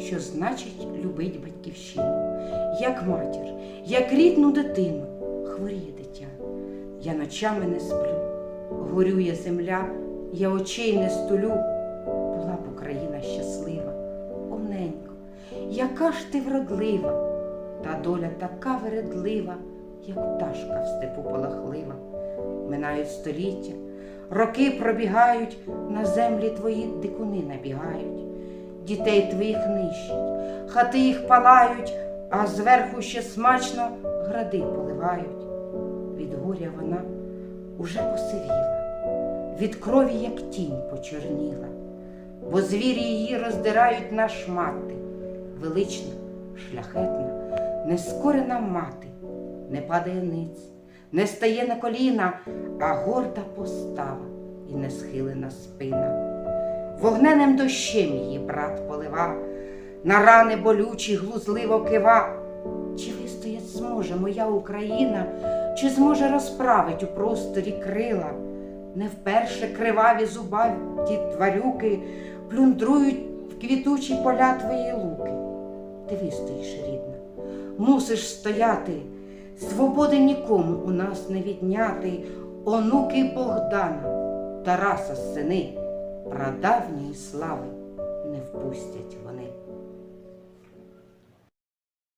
що значить любить батьківщину, як матір, як рідну дитину, хворіє дитя. Я ночами не сплю, горює земля, я очей не стулю. Була б Україна щаслива, оненько, яка ж ти вродлива, та доля така вередлива, як пташка в степу полахлива. Минають століття, роки пробігають, на землі твої дикуни набігають, дітей твоїх нищать, хати їх палають, а зверху ще смачно гради поливають. Від горя вона уже посивіла, від крові, як тінь, почорніла, бо звірі її роздирають на шмати, велична, шляхетна, нескорена мати, не падає ниць, не стає на коліна, а горда постава і не схилена спина. Вогненим дощем її брат полива, на рани болючі глузливо кива. Чи вистоять зможе моя Україна, чи зможе розправить у просторі крила? Не вперше криваві зубаті тварюки плюндрують в квітучі поля твої луки. Ти вистоїш, рідна, мусиш стояти, свободи нікому у нас не відняти, онуки Богдана, Тараса сини, прадавньої слави не впустять вони.